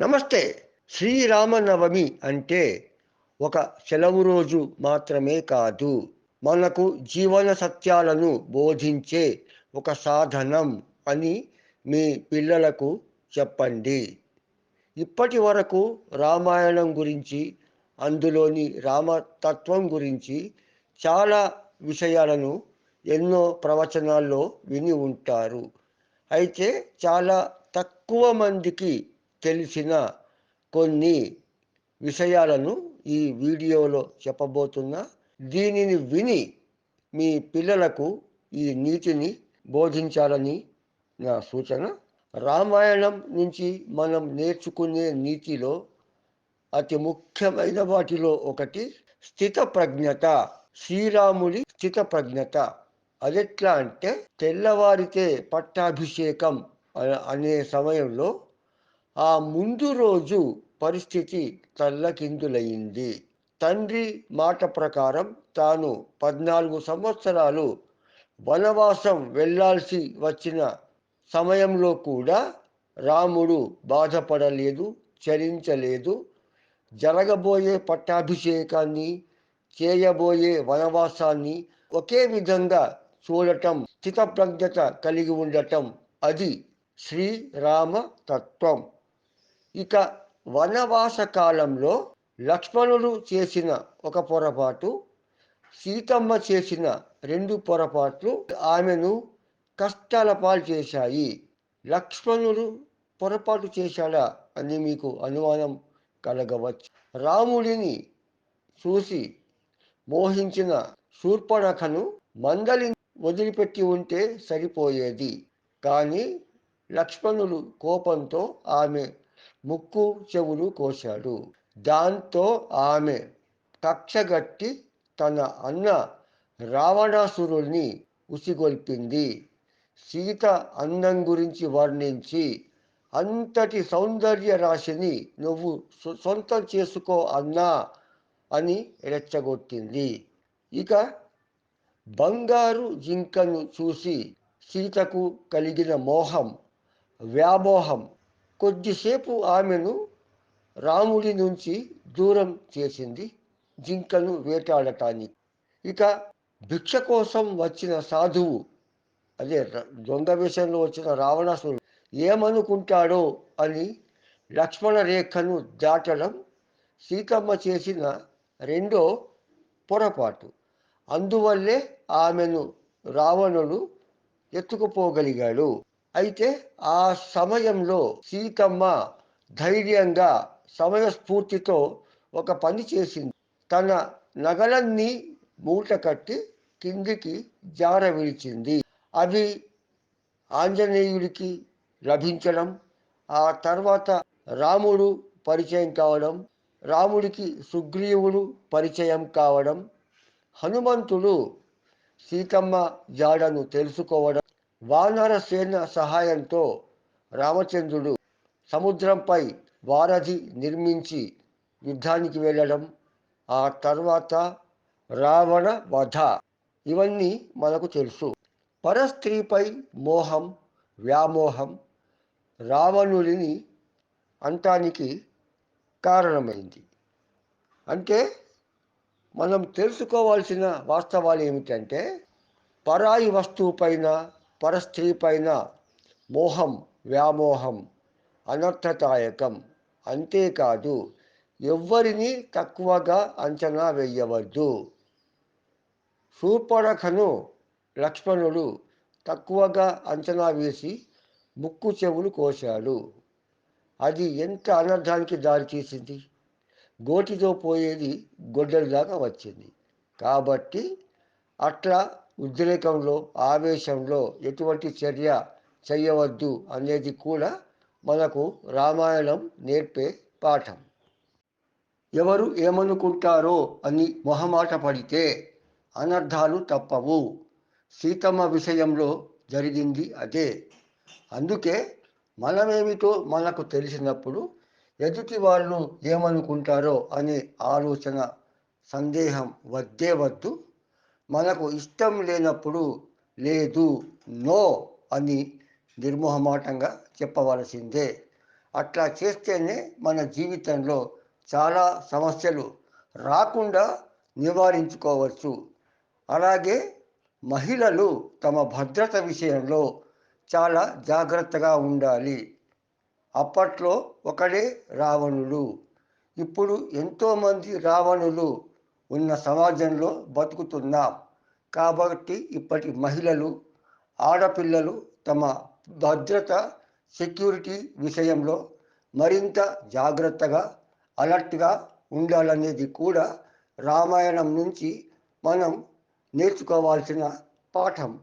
నమస్తే. శ్రీరామనవమి అంటే ఒక సెలవు రోజు మాత్రమే కాదు. మనకు జీవన సత్యాలను బోధించే ఒక సాధనం అని మీ పిల్లలకు చెప్పండి. ఇప్పటి వరకు రామాయణం గురించి అందులోని రామతత్వం గురించి చాలా విషయాలను ఎన్నో ప్రవచనాల్లో విని ఉంటారు. అయితే చాలా తక్కువ మందికి తెలిసిన కొన్ని విషయాలను ఈ వీడియోలో చెప్పబోతున్నా దీనిని విని మీ పిల్లలకు ఈ నీతిని బోధించాలని నా సూచన. రామాయణం నుంచి మనం నేర్చుకునే నీతిలో అతి ముఖ్యమైన వాటిలో ఒకటి స్థిత ప్రజ్ఞత శ్రీరాముడి స్థిత ప్రజ్ఞత అదెట్లా అంటే తెల్లవారితే పట్టాభిషేకం అనే సమయంలో ఆ ముందు రోజు పరిస్థితి తల్లకిందులయ్యింది తండ్రి మాట ప్రకారం తాను పద్నాలుగు సంవత్సరాలు వనవాసం వెళ్ళాల్సి వచ్చిన సమయంలో కూడా రాముడు బాధపడలేదు చరించలేదు. జరగబోయే పట్టాభిషేకాన్ని చేయబోయే వనవాసాన్ని ఒకే విధంగా చూడటం స్థితప్రజ్ఞత కలిగి ఉండటం అది శ్రీరామ తత్వం ఇక వనవాస కాలంలో లక్ష్మణుడు చేసిన ఒక పొరపాటు సీతమ్మ చేసిన రెండు పొరపాట్లు ఆమెను కష్టాల పాలు చేశాయి. లక్ష్మణుడు పొరపాటు చేశాడా అని మీకు అనుమానం కలగవచ్చు. రాముడిని చూసి మోహించిన శూర్పణఖను మందలి వదిలిపెట్టి ఉంటే సరిపోయేది. కానీ లక్ష్మణుడు కోపంతో ఆమె ముక్కు చెవులు కోశాడు. దాంతో ఆమె కక్షగట్టి తన అన్న రావణాసురుల్ని ఉసిగొల్పింది. సీత అందం గురించి వర్ణించి అంతటి సౌందర్య రాశిని నువ్వు సొ- సొంతం చేసుకో అన్నా అని రెచ్చగొట్టింది. ఇక బంగారు జింకను చూసి సీతకు కలిగిన మోహం వ్యామోహం కొద్దిసేపు ఆమెను రాముడి నుంచి దూరం చేసింది జింకను వేటాడటానికి. ఇక భిక్ష కోసం వచ్చిన సాధువు అదే దొంగ విషయంలో వచ్చిన రావణాసురుడు ఏమనుకుంటాడో అని లక్ష్మణ రేఖను దాటడం సీతమ్మ చేసిన రెండో పొరపాటు. అందువల్లే ఆమెను రావణుడు ఎత్తుకుపోగలిగాడు. అయితే ఆ సమయంలో సీతమ్మ ధైర్యంగా సమయస్ఫూర్తితో ఒక పని చేసింది. తన నగలన్నీ మూట కట్టి కిందికి జార విడిచింది అవి ఆంజనేయుడికి లభించడం ఆ తర్వాత రాముడు పరిచయం కావడం రాముడికి సుగ్రీవుడు పరిచయం కావడం హనుమంతుడు సీతమ్మ జాడను తెలుసుకోవడం వానర సేన సహాయంతో రామచంద్రుడు సముద్రంపై వారధి నిర్మించి యుద్ధానికి వెళ్ళడం ఆ తర్వాత రావణ వధ. ఇవన్నీ మనకు తెలుసు. పరస్త్రీపై మోహం వ్యామోహం రావణుడిని అంటానికి కారణమైంది. అంటే మనం తెలుసుకోవాల్సిన వాస్తవాలు ఏమిటంటే పరాయి వస్తువు పైన పరస్త్రీ పైన మోహం వ్యామోహం అనర్థదాయకం అంతేకాదు ఎవ్వరిని తక్కువగా అంచనా వేయవద్దు. శూర్పణఖను లక్ష్మణుడు తక్కువగా అంచనా వేసి ముక్కు చెవులు కోశాడు. అది ఎంత అనర్థానికి దారితీసింది గోటితో పోయేది గొడ్డల దాకా వచ్చింది. కాబట్టి అట్లా ఉద్రేకంలో ఆవేశంలో ఎటువంటి చర్య చేయవద్దు అనేది కూడా మనకు రామాయణం నేర్పే పాఠం. ఎవరు ఏమనుకుంటారో అని మొహమాట పడితే అనర్థాలు తప్పవు. సీతమ్మ విషయంలో జరిగింది అదే. అందుకే మనమేమిటో మనకు తెలిసినప్పుడు ఎదుటి వాళ్ళు ఏమనుకుంటారో అనే ఆలోచన సందేహం వద్దే వద్దు. మనకు ఇష్టం లేనప్పుడు లేదు నో అని నిర్మోహమాటంగా చెప్పవలసిందే. అట్లా చేస్తేనే మన జీవితంలో చాలా సమస్యలు రాకుండా నివారించుకోవచ్చు. అలాగే మహిళలు తమ భద్రత విషయంలో చాలా జాగ్రత్తగా ఉండాలి. అప్పట్లో ఒకడే రావణుడు. ఇప్పుడు ఎంతోమంది రావణులు ఉన్న సమాజంలో బతుకుతున్నాం. కాబట్టి ఇప్పటి మహిళలు ఆడపిల్లలు తమ భద్రత సెక్యూరిటీ విషయంలో మరింత జాగ్రత్తగా అలర్ట్గా ఉండాలనేది కూడా రామాయణం నుంచి మనం నేర్చుకోవాల్సిన పాఠం.